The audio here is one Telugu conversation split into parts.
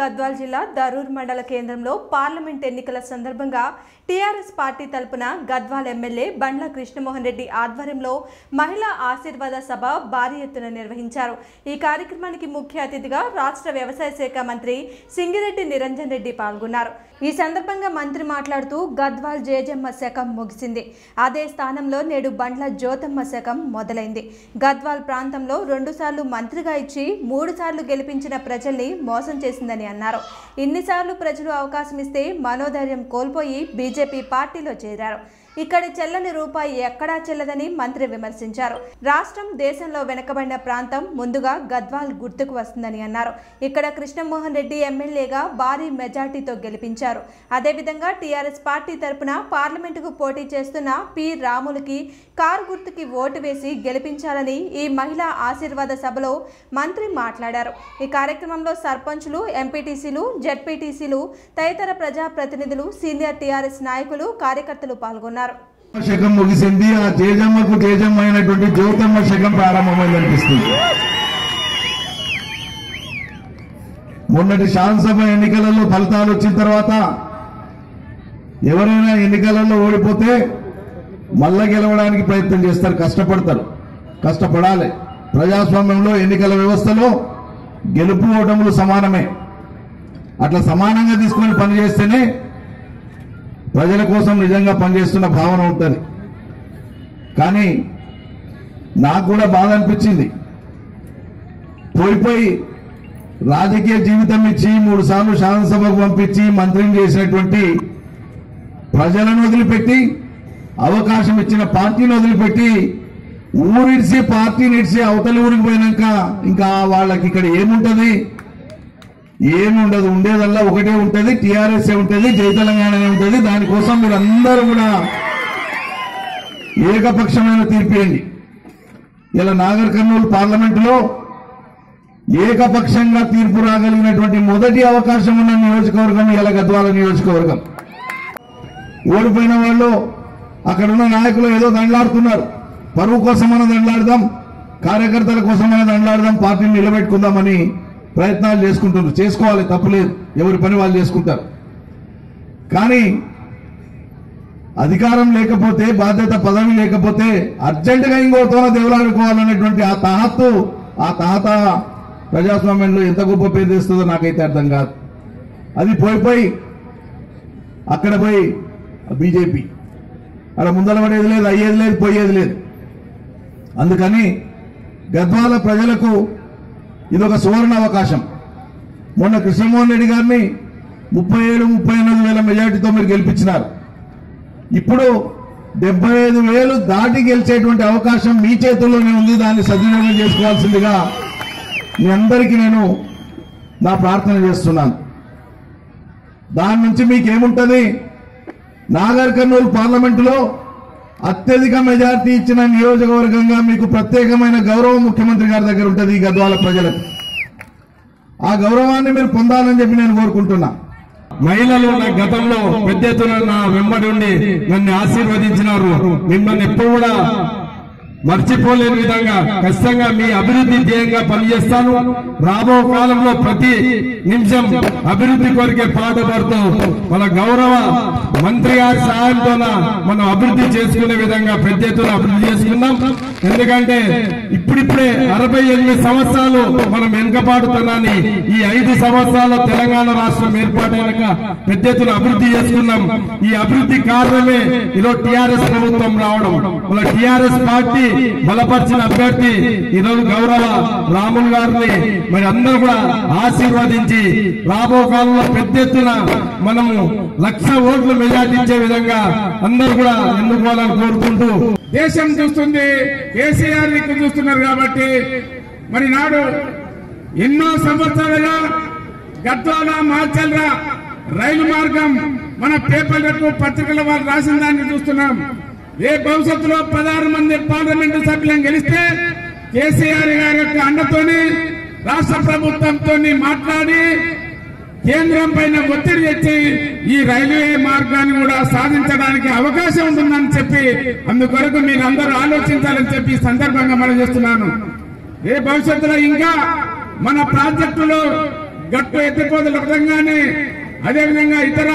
గద్వాల్ జిల్లా దరూర్ మండల కేంద్రంలో పార్లమెంట్ ఎన్నికల సందర్భంగా టీఆర్ఎస్ పార్టీ తరపున గద్వాల్ ఎమ్మెల్యే బండ్ల కృష్ణమోహన్ రెడ్డి ఆధ్వర్యంలో మహిళా ఆశీర్వాద సభ భారీ ఎత్తున నిర్వహించారు. ఈ కార్యక్రమానికి ముఖ్య అతిథిగా రాష్ట్ర వ్యవసాయ శాఖ మంత్రి సింగిరెడ్డి నిరంజన్ రెడ్డి పాల్గొన్నారు. ఈ సందర్భంగా మంత్రి మాట్లాడుతూ గద్వాల్ జేజమ్మ శకం ముగిసింది. అదే స్థానంలో నేడు బండ్ల జ్యోతమ్మ శకం మొదలైంది. గద్వాల్ ప్రాంతంలో రెండుసార్లు మంత్రిగా ఇచ్చి మూడు సార్లు గెలిపించిన ప్రజల్ని మోసం చేసిందని అన్నారు. ఇన్నిసార్లు ప్రజలు అవకాశం ఇస్తే మనోధైర్యం కోల్పోయి బీజేపీ పార్టీలో చేరారు. ఇక్కడి చెల్లని రూపాయి ఎక్కడా చెల్లదని మంత్రి విమర్శించారు. రాష్ట్రం దేశంలో వెనుకబడిన ప్రాంతం ముందుగా గద్వాల్ గుర్తుకు వస్తుందని అన్నారు. ఇక్కడ కృష్ణమోహన్ రెడ్డి ఎమ్మెల్యేగా భారీ మెజార్టీతో గెలిపించారు. అదేవిధంగా టీఆర్ఎస్ పార్టీ తరపున పార్లమెంటుకు పోటీ చేస్తున్న పి రాములకి కారు గుర్తుకి ఓటు వేసి గెలిపించాలని ఈ మహిళా ఆశీర్వాద సభలో మంత్రి మాట్లాడారు. ఈ కార్యక్రమంలో సర్పంచులు ఎంపీటీసీలు జెడ్పీటీసీలు తదితర ప్రజాప్రతినిధులు సీనియర్ టీఆర్ఎస్ నాయకులు కార్యకర్తలు పాల్గొన్నారు. శకం ముగిసింది. ఆ తేజమ్మకు తేజమ్మ అయినటువంటి జ్యోతమ్మ శకం ప్రారంభమైంది అనిపిస్తుంది మొన్నటి శాసనసభ ఎన్నికలలో ఫలితాలు వచ్చిన తర్వాత ఎవరైనా ఎన్నికలలో ఓడిపోతే మళ్ళా గెలవడానికి ప్రయత్నం చేస్తారు కష్టపడతారు కష్టపడాలి. ప్రజాస్వామ్యంలో ఎన్నికల వ్యవస్థలో గెలుపు ఓటములు సమానమే. అట్లా సమానంగా తీసుకొని పనిచేస్తేనే ప్రజల కోసం నిజంగా పనిచేస్తున్న భావన ఉంటుంది. కానీ నాకు కూడా బాధ అనిపించింది. పోయిపోయి రాజకీయ జీవితం ఇచ్చి మూడు సార్లు శాసనసభకు పంపించి మంత్రిని చేసినటువంటి ప్రజలను వదిలిపెట్టి అవకాశం ఇచ్చిన పార్టీని వదిలిపెట్టి ఊరిడిసి పార్టీని ఇడిచి అవతలి ఊరికి పోయినాక ఇంకా వాళ్ళకి ఇక్కడ ఏముంటది? ఏముండదు ఉండేదల్లా ఒకటే ఉంటది టీఆర్ఎస్ ఉంటది జై తెలంగాణనే ఉంటది. దానికోసం మీరు అందరూ కూడా ఏకపక్షమైన తీర్పేయండి ఇలా నాగర్ కర్నూలు పార్లమెంటులో ఏకపక్షంగా తీర్పు రాగలిగినటువంటి మొదటి అవకాశం ఉన్న నియోజకవర్గం ఇలా గద్వాల నియోజకవర్గం. ఓడిపోయిన వాళ్ళు అక్కడ ఉన్న నాయకులు ఏదో దండలాడుతున్నారు. పరువు కోసమైనా దండలాడదాం కార్యకర్తల కోసమైనా దండలాడదాం పార్టీని నిలబెట్టుకుందామని ప్రయత్నాలు చేసుకుంటున్నారు. చేసుకోవాలి తప్పులేదు ఎవరి పని వాళ్ళు చేసుకుంటారు. కానీ అధికారం లేకపోతే బాధ్యత పదవి లేకపోతే అర్జెంటుగా ఇంకోతోన దేవులాడుకోవాలనేటువంటి ఆ తాహత్తు ఆ తాత ప్రజాస్వామ్యంలో ఎంత గొప్ప పేరు తెస్తుందో నాకైతే అర్థం కాదు. అది పోయిపోయి అక్కడ పోయి బీజేపీ. అక్కడ ముందర పడేది లేదు అయ్యేది లేదు పోయేది లేదు. అందుకని గద్వాల ప్రజలకు ఇది ఒక సువర్ణ అవకాశం మొన్న కృష్ణమోహన్ రెడ్డి గారిని ముప్పై ఏడు ముప్పై ఎనిమిది వేల మెజార్టీతో మీరు గెలిపించినారు. ఇప్పుడు డెబ్బై ఐదు వేలు దాటి గెలిచేటువంటి అవకాశం మీ చేతుల్లోనే ఉంది దాన్ని సద్వినియోగం చేసుకోవాల్సిందిగా మీ అందరికీ నేను నా ప్రార్థన చేస్తున్నాను. దాని నుంచి మీకేముంటుంది? నాగర్ కర్నూలు పార్లమెంటులో అత్యధిక మెజార్టీ ఇచ్చిన నియోజకవర్గంగా మీకు ప్రత్యేకమైన గౌరవం ముఖ్యమంత్రి గారి దగ్గర ఉంటుంది ఈ గద్వాల ప్రజలకు. ఆ గౌరవాన్ని మీరు పొందాలని చెప్పి నేను కోరుకుంటున్నా. మహిళలు నా గతంలో పెద్ద ఎత్తున నా వెంబడి ఉండి నన్ను ఆశీర్వదించినారు. మిమ్మల్ని ఎప్పుడు కూడా మర్చిపోలేని విధంగా ఖచ్చితంగా మీ అభివృద్ధి ధ్యేయంగా పనిచేస్తాను. రాబో కాలంలో ప్రతి నిమిషం అభివృద్ధి కొరికే పాటుపడుతూ మన గౌరవ మంత్రి గారి సహాయంతో మనం అభివృద్ధి చేసుకునే విధంగా పెద్ద ఎత్తున అభివృద్ధి చేసుకున్నాం ఎందుకంటే ఇప్పుడిప్పుడే అరవై ఎనిమిది సంవత్సరాలు మనం వెనుకబాటుతనాన్ని ఈ ఐదు సంవత్సరాల తెలంగాణ రాష్ట్రం ఏర్పాటైనాక పెద్ద ఎత్తున అభివృద్ధి చేసుకున్నాం. ఈ అభివృద్ధి కారణమే ఈరోజు టిఆర్ఎస్ ప్రభుత్వం రావడం. మన టిఆర్ఎస్ పార్టీ బలపరిచిన అభ్యర్థి ఈరోజు గౌరవ రాములు గారిని మరి అందరూ కూడా ఆశీర్వదించి రాబో కాలంలో పెద్ద ఎత్తున మనము లక్ష ఓట్లు మెజార్టీ విధంగా అందరూ కూడా ఎన్నుకోవాలని కోరుకుంటూ దేశం చూస్తుంది కేసీఆర్ దిక్కు చూస్తున్నారు కాబట్టి మరి నాడు ఎన్నో సంవత్సరాలుగా గద్వాల మాచల్ర రైలు మార్గం మన పేపర్లకు పత్రికల వాళ్ళు రాసిన దాన్ని చూస్తున్నాం. రేపు భవిష్యత్తులో పదహారు మంది పార్లమెంటు సభ్యులను గెలిస్తే కేసీఆర్ గారి యొక్క అండతోని రాష్ట్ర ప్రభుత్వంతో మాట్లాడి కేంద్రం పైన ఒత్తిడి తెచ్చి ఈ రైల్వే మార్గాన్ని కూడా సాధించడానికి అవకాశం ఉంటుందని చెప్పి అందుకొరకు మీరందరూ ఆలోచించాలని చెప్పి సందర్భంగా మనం చేస్తున్నాను. ఏ భవిష్యత్తులో ఇంకా మన ప్రాజెక్టులో గట్టు ఎత్తిపోతల విధంగానే అదేవిధంగా ఇతర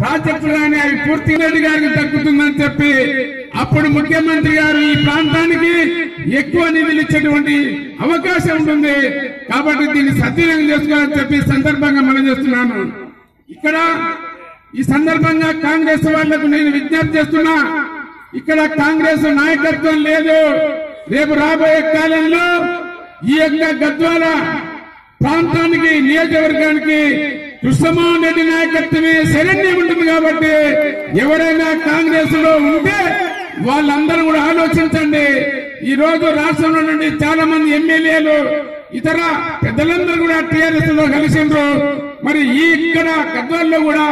ప్రాజెక్టులు కానీ అవి పూర్తి రెడ్డి గారికి తగ్గుతుందని చెప్పి అప్పుడు ముఖ్యమంత్రి గారు ఈ ప్రాంతానికి ఎక్కువ నిధులు ఇచ్చేటువంటి అవకాశం ఉంటుంది. కాబట్టి దీన్ని సద్వినియోగం చేసుకోవాలని చెప్పి సందర్భంగా మనం చేస్తున్నాను. ఇక్కడ ఈ సందర్భంగా కాంగ్రెస్ వాళ్ళకు నేను విజ్ఞప్తి చేస్తున్నా ఇక్కడ కాంగ్రెస్ నాయకత్వం లేదు. రేపు రాబోయే కాలంలో ఈ యొక్క గద్వాల ప్రాంతానికి నియోజకవర్గానికి కృష్ణమోహన్ రెడ్డి నాయకత్వమే శరణ్యం ఉంటుంది కాబట్టి ఎవరైనా కాంగ్రెస్లో ఉంటే వాళ్ళందరూ కూడా ఆలోచించండి ఈ రోజు రాష్ట్రంలో నుండి చాలా మంది ఎమ్మెల్యేలు ఇతర పెద్దలందరూ కూడా టీఆర్ఎస్లో కలిసిండ్రు మరి ఈ ఇక్కడ గద్వాల్లో కూడా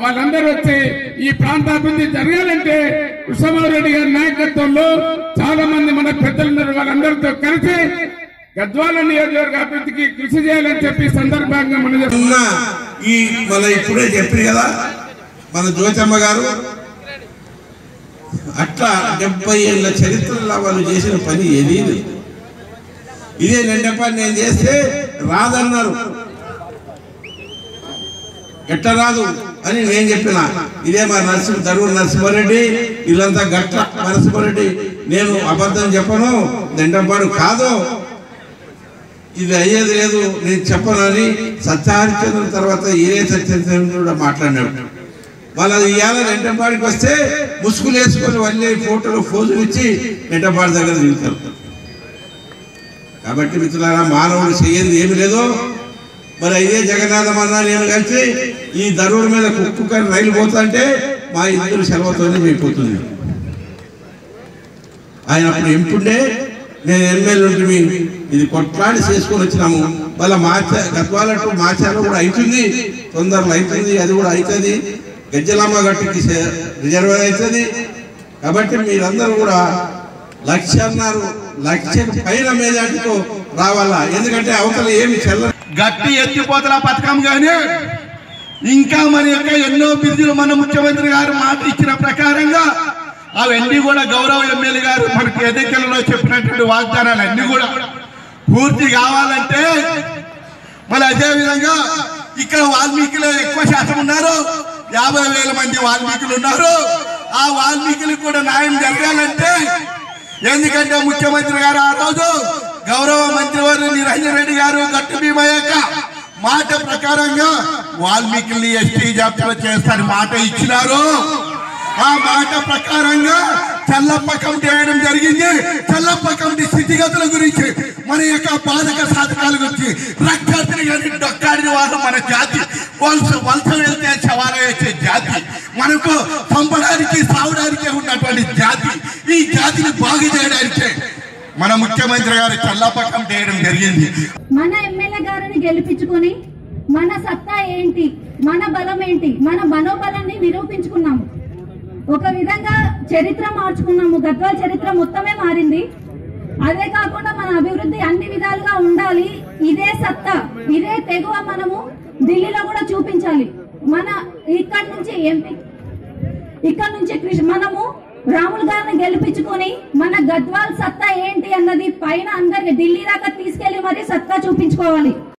వాళ్ళందరూ వచ్చి ఈ ప్రాంతాభివృద్ధి జరగాలంటే కృష్ణమారెడ్డి రెడ్డి గారి నాయకత్వంలో చాలా మంది మన పెద్దలందరూ వాళ్ళందరితో కలిసి గద్వాల నియోజకవర్గ అభివృద్ధికి కృషి చేయాలని చెప్పి సందర్భంగా మనం చెప్తున్నాం. ఈ మన ఇప్పుడే చెప్పారు కదా మన జ్యోతమ్మ గారు అట్లా డెబ్బై ఏళ్ళ చరిత్రలో వాళ్ళు చేసిన పని ఏది ఇదే నిండే పని నేను చేస్తే రాదన్నారు. ఎట్ట రాదు అని నేను చెప్పిన. ఇదే మా నరసింహ దరువు నరసింహారెడ్డి వీళ్ళంతా గట్ల. నరసింహారెడ్డి నేను అబద్ధం చెప్పను నిండపాడు కాదు. ఇది అయ్యేది లేదు నేను చెప్పనని సత్యహరిచంద్ర తర్వాత ఈరే సత్యచంద్రుడు కూడా మాట్లాడినాడు వాళ్ళ ఇవాళ రెంటపాడికి వస్తే ముసుగులు వేసుకొని వాళ్ళే ఫోటోలు ఫోజులు ఇచ్చి రెంటపాడి దగ్గర దిగుతారు కాబట్టి మిత్రులారా మానవుడు చేయంది ఏమి లేదు మరి అయ్యే జగన్నాథం అన్న నేను కలిసి ఈ దరువుల మీద కుక్కు కానీ రైలు పోతుంటే మా ఇద్దరు సెలవుతోనే అయిపోతుంది ఆయన అప్పుడు ఎంపుండే నేను ఎమ్మెల్యే ఉంటుంది ఇది కొట్లాడి చేసుకొని వచ్చినాము. మళ్ళీ మార్చా గద్వాల టు మార్చాలో కూడా అవుతుంది తొందరలో అవుతుంది అది కూడా అవుతుంది గజ్జలమ్మ గట్టుకి సే- అవుతుంది కాబట్టి మీరందరూ కూడా లక్ష అన్నారు లక్ష పైన మేజాటితో రావాలా? ఎందుకంటే అవతల ఏమి చెల్ల గట్టి ఎత్తిపోతల పథకం కానీ ఇంకా మన యొక్క ఎన్నో బిల్లులు మన ముఖ్యమంత్రి గారు మాట ఇచ్చిన ప్రకారంగా అవన్నీ కూడా గౌరవ ఎమ్మెల్యే గారు మనకి ఎన్నికలలో చెప్పినటువంటి వాగ్దానాలు అన్ని కూడా పూర్తి కావాలంటే మరి అదే విధంగా ఇక్కడ వాల్మీకిలో ఎక్కువ శాతం ఉన్నారు. యాభై వేల మంది వాల్మీకులు ఉన్నారు. ఆ వాల్మీకులకు కూడా న్యాయం జరగాలంటే ఎందుకంటే ముఖ్యమంత్రి గారు ఆ రోజు గౌరవ మంత్రివర్య నిరంజన్ రెడ్డి గారు గట్టు భీమా మాట ప్రకారంగా వాల్మీకిని ఎస్టీ జాబితాలో చేస్తారని మాట ఇచ్చినారు. ఆ మాట ప్రకారంగా చల్లప్ప కమిటీ వేయడం జరిగింది. చల్లప్ప కమిటీ స్థితిగతుల గురించి మన యొక్క బాధక సాధకాల గురించి. రక్తార్తిని కానీ డొక్కాడిన వారు మన జాతి. వలస వలస వెళ్తే సవాలు వేసే జాతి. మనకు పంపడానికి సావడానికి ఉన్నటువంటి జాతి. ఈ జాతిని బాగు చేయడానికే మన ముఖ్యమంత్రి గారు చల్లప్ప కమిటీ వేయడం జరిగింది. మన ఎమ్మెల్యే గారిని గెలిపించుకొని మన సత్తా ఏంటి? మన బలం ఏంటి? మన మనోబలాన్ని నిరూపించుకున్నాము. ఒక విధంగా చరిత్ర మార్చుకున్నాము. గద్వాల చరిత్ర మొత్తమే మారింది. అదే కాకుండా మన అభివృద్ధి అన్ని విధాలుగా ఉండాలి. ఇదే సత్తా ఇదే తెగువ మనము ఢిల్లీలో కూడా చూపించాలి. మన ఇక్కడ నుంచి ఎంపీ ఇక్కడ నుంచి కృష్ణ మనము రాముల్ గారిని గెలిపించుకొని మన గద్వాల్ సత్తా ఏంటి అన్నది పైన అందరికి ఢిల్లీ దాకా తీసుకెళ్ళి మరి సత్తా చూపించుకోవాలి.